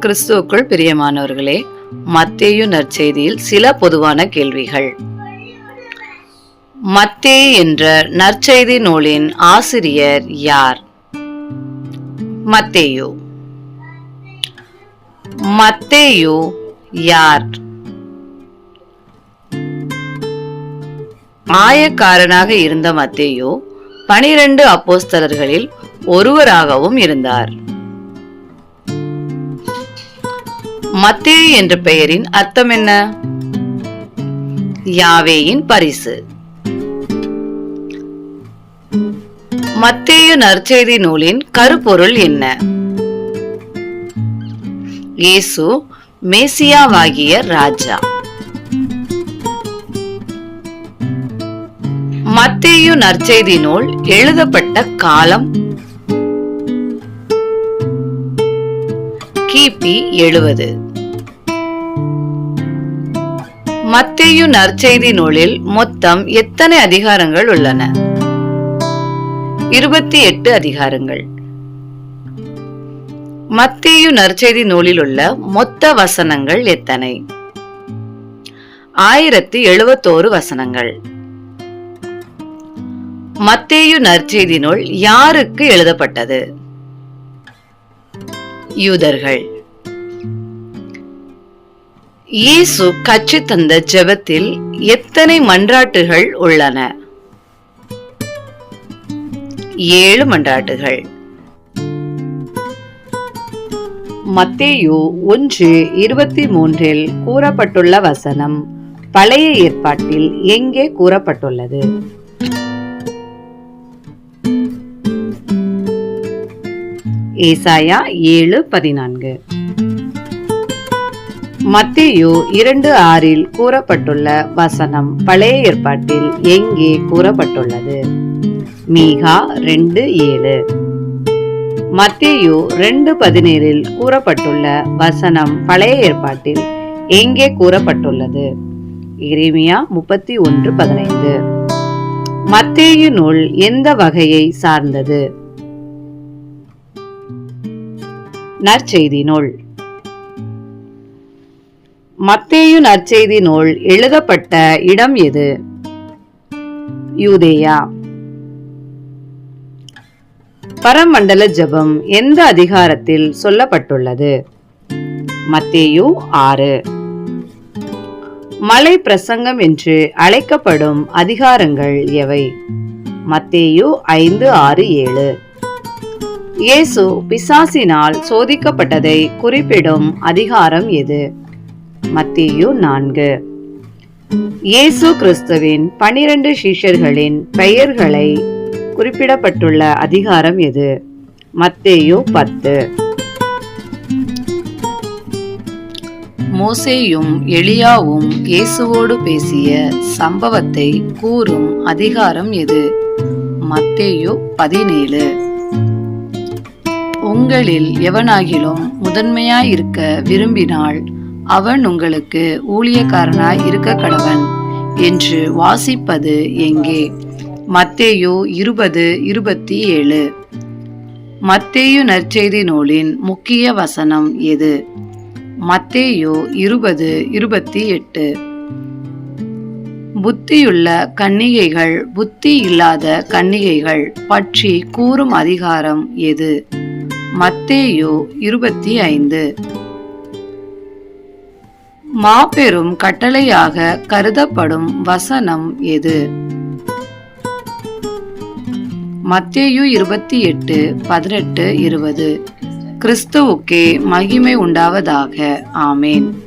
கிறிஸ்துவுக்குள் பிரியமானவர்களே மத்தேயு நற்செய்தியில் சில பொதுவான கேள்விகள். மத்தே என்ற நற்செய்தி நூலின் ஆசிரியர் யார்? மத்தேயு. மத்தேயு யார்? ஆயக்காரனாக இருந்த மத்தேயு பனிரெண்டு அப்போஸ்தலர்களில் ஒருவராகவும் இருந்தார். மத்தேயு என்ற பெயரின் அர்த்தம் என்ன? யாவேயின் பரிசு. மத்தேயு நற்செய்தி நூலின் கருப்பொருள் என்ன? இயேசு மேசியாவாகிய ராஜா. மத்தேயு நற்செய்தி நூல் எழுதப்பட்ட காலம் கிபி எழுவது. மத்தேயு நற்செய்தி நூலில் மொத்தம் எத்தனை அதிகாரங்கள் உள்ளன? இருபத்தி எட்டு அதிகாரங்கள். மத்தேயு நற்செய்தி நூலில் உள்ள மொத்த வசனங்கள் எத்தனை? ஆயிரத்தி எழுபத்தோரு வசனங்கள். மத்தேயு நற்செய்தி நூல் யாருக்கு எழுதப்பட்டது? யூதர்கள். இயேசு கற்று தந்த ஜெபத்தில் எத்தனை மன்றாட்டுகள் உள்ளன? ஏழு மன்றாட்டுகள். மத்தேயு ஒன்று இருபத்தி மூன்றில் கூறப்பட்டுள்ள வசனம் பழைய ஏற்பாட்டில் எங்கே கூறப்பட்டுள்ளது? ஏசாயா ஏழு பதினான்கு. மத்தியோ இரண்டு ஆறில் கூறப்பட்டுள்ள வசனம் பழைய ஏற்பாட்டில் எங்கே கூறப்பட்டுள்ளது? மீகா ரெண்டு ஏழு. மத்தியோ ரெண்டு பதினேழில் கூறப்பட்டுள்ள வசனம் பழைய ஏற்பாட்டில் எங்கே கூறப்பட்டுள்ளது? இறைமியா முப்பத்தி ஒன்று பதினைந்து. மத்தேயு நூல் எந்த வகையை சார்ந்தது? நற்செய்தி நூல் மத்தேயு நற்செய்தி நூல் எழுதப்பட்ட இடம் எது? யூதேயா. பரமண்டல ஜபம் எந்த அதிகாரத்தில் சொல்லப்பட்டுள்ளது? மத்தேயு ஆறு. மலை பிரசங்கம் என்று அழைக்கப்படும் அதிகாரங்கள் எவை? மத்தேயு ஐந்து ஆறு ஏழு. இயேசு பிசாசினால் சோதிக்கப்பட்டதை குறிப்பிடும் அதிகாரம் எது? மத்தியு நான்கு. இயேசு கிறிஸ்துவின் பனிரெண்டு சீஷர்களின் பெயர்களை குறிப்பிடப்பட்டுள்ள அதிகாரம் எது? மத்தேயு பத்து. மோசேயும் எலியாவும் இயேசுவோடு பேசிய சம்பவத்தை கூறும் அதிகாரம் எது? மத்தேயு பதினேழு. உங்களில் எவனாகிலும் முதன்மையாய் இருக்க விரும்பினால் அவன் உங்களுக்கு ஊழியக்காரனாய் இருக்க கடவன் என்று வாசிப்பது எங்கே? மத்தேயு இருபது இருபத்தி ஏழு மத்தேயு நற்செய்தி நூலின் முக்கிய வசனம் எது? மத்தேயு இருபது இருபத்தி எட்டு புத்தியுள்ள கன்னிகைகள் புத்தி இல்லாத கன்னிகைகள் பற்றி கூறும் அதிகாரம் எது? மத்தேயு இருபத்தி ஐந்து. மாபெரும் கட்டளையாக கருதப்படும் வசனம் எது? மத்தேயு இருபத்தி எட்டு பதினெட்டு இருபது. கிறிஸ்துவுக்கே மகிமை உண்டாவதாக. ஆமேன்.